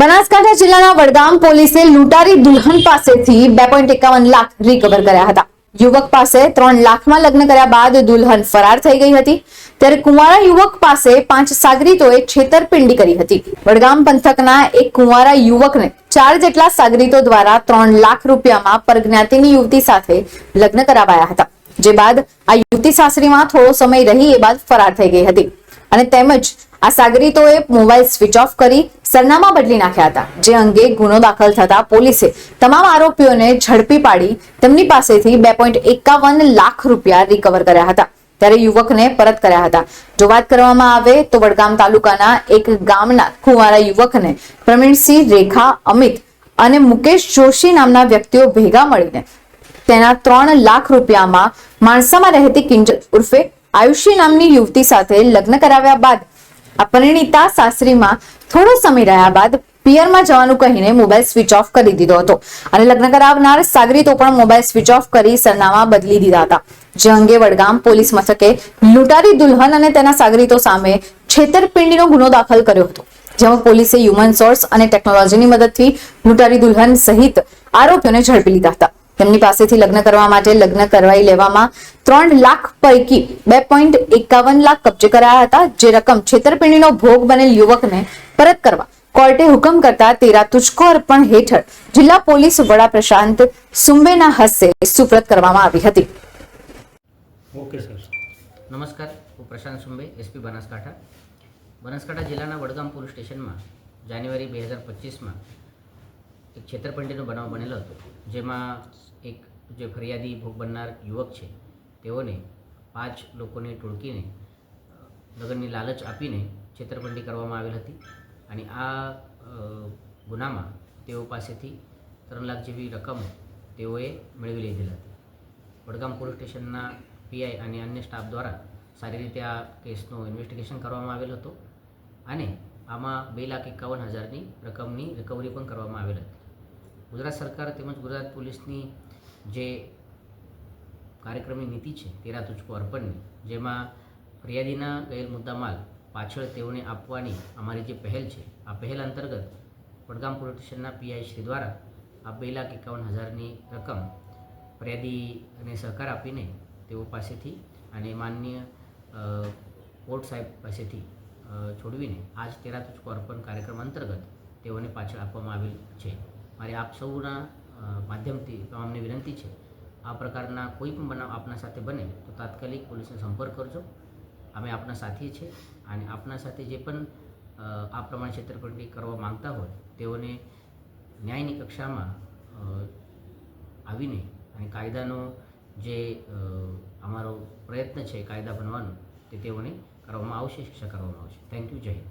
બનાસકાંઠા જિલ્લાના વડગામ પોલીસે લૂંટારી દુલ્હન પાસેથી બે પોઈન્ટ એકાવન લાખ રિકવર કર્યા હતા. યુવક પાસે ત્રણ લાખમાં લગ્ન કર્યા બાદ દુલ્હન ફરાર થઈ ગઈ હતી. ત્યારે કુંવારા યુવક પાસે પાંચ સાગરીતોએ છેતરપિંડી કરી હતી. વડગામ પંથકના એક કુંવારા યુવકને ચાર જેટલા સાગરીતો દ્વારા ત્રણ લાખ રૂપિયામાં પરજ્ઞાતિની યુવતી સાથે લગ્ન કરાવાયા હતા. જે બાદ આ યુવતી સાસરીમાં થોડો સમય રહી એ બાદ ફરાર થઈ ગઈ હતી. અને તેમજ આ સાગરીતોએ મોબાઈલ સ્વિચ ઓફ કરી સરનામા બદલી નાખ્યા હતા, જે અંગે ગુનો દાખલ થતા પોલીસે તમામ આરોપીઓને ઝડપી પાડી તેમની પાસેથી બે પોઈન્ટ એકાવન લાખ રૂપિયા રિકવર કર્યા હતા. ત્યારે યુવકને પરત કર્યા હતા. જો વાત કરવામાં આવે તો વડગામ તાલુકાના એક ગામના કુંવારા યુવકને પ્રવીણસિંહ રેખા, અમિત અને મુકેશ જોશી નામના વ્યક્તિઓ ભેગા મળીને તેના ત્રણ લાખ રૂપિયામાં માણસામાં રહેતી કિંજલ ઉર્ફે આયુષી નામની યુવતી સાથે લગ્ન કરાવ્યા બાદ પરિણીતા સાસરીમાં થોડો સમય રહ્યા બાદ પિયરમાં જવાનું કહીને મોબાઈલ સ્વિચ ઓફ કરી દીધો હતો. અને લગ્ન કરાવનાર સાગરીતો પણ મોબાઈલ સ્વિચ ઓફ કરી સરનામા બદલી દીધા હતા. જે અંગે વડગામ પોલીસ મથકે લૂંટારી દુલ્હન અને તેના સાગરીતો સામે છેતરપિંડીનો ગુનો દાખલ કર્યો હતો. જેમાં પોલીસે હ્યુમન સોર્સ અને ટેકનોલોજીની મદદથી લૂંટારી દુલ્હન સહિત આરોપીઓને ઝડપી લીધા હતા. તેમની પાસેથી લગ્ન કરવા માટે લગ્ન કરવાઈ લેવામાં ત્રણ લાખ પૈકી બે પોઈન્ટ એકાવન લાખ કબજે કરાયા હતા જે રકમ છેતરપિંડીનો ભોગ બનેલ યુવકને પરત કરવા કોર્ટે હુકમ કરતા તેરા તુચકો અર્પણ હેઠળ જિલ્લા પોલીસ વડા પ્રશાંત સુંબેના હસ્તે સુપ્રત કરવામાં આવી હતી. Okay sir. નમસ્કાર હું પ્રશાંત સુંબે એસપી બનાસકાંઠા. બનાસકાંઠા જિલ્લાના વડગામ પોલીસ સ્ટેશનમાં જાન્યુઆરી બે હજાર પચીસમાં એક છેતરપિંડીનો બનાવ બનેલો હતો જેમાં એક જે ફરિયાદી ભોગ બનનાર યુવક છે, તેઓને પાંચ લોકોને ટોળકીને લગ્નની લાલચ આપીને છેતરપિંડી કરવામાં આવેલ હતી અને આ ગુનામાં તેઓ પાસેથી ત્રણ લાખ જેવી રકમ તેઓએ મેળવી લીધેલ હતી. વડગામ પોલીસ સ્ટેશનના પીઆઈ અને અન્ય સ્ટાફ દ્વારા સારી રીતે આ કેસનું ઇન્વેસ્ટિગેશન કરવામાં આવેલ હતો અને આમાં બે લાખ એકાવન હજારની રકમની રિકવરી પણ કરવામાં આવેલ હતી. ગુજરાત સરકાર તેમજ ગુજરાત પોલીસની જે કાર્યક્રમની નીતિ છે, તેરા તુચકો અર્પણની, જેમાં ફરિયાદીના ગયેલ મુદ્દામાલ પાછળ તેઓને આપવાની અમારી જે પહેલ છે, આ પહેલ અંતર્ગત વડગામ પોલીસ સ્ટેશનના પીઆઈ શ્રી દ્વારા આ બે લાખ એકાવન હજારની રકમ ફરિયાદીને સહકાર આપીને તેઓ પાસેથી અને માનનીય કોર્ટ સાહેબ પાસેથી છોડવીને આજ તેરા તુચકો અર્પણ કાર્યક્રમ અંતર્ગત તેઓને પાછળ આપવામાં આવેલ છે. મારે આપ સૌના માધ્યમથી અમને વિનંતી છે. આ પ્રકારના કોઈ પણ બનાવ આપના સાથે બને તો તાત્કાલિક પોલીસનો સંપર્ક કરજો. અમે આપના સાથી છે અને આપના સાથે જે પણ આ પ્રમાણે છેતરપિંડી કરવા માંગતા હોય તેઓને ન્યાયની કક્ષામાં આવીને અને કાયદાનો જે અમારો પ્રયત્ન છે કાયદા બનવાનો તે તેઓને કરવામાં આવશે, શિક્ષા કરવામાં આવશે. થેન્ક યુ જય હિન્દ.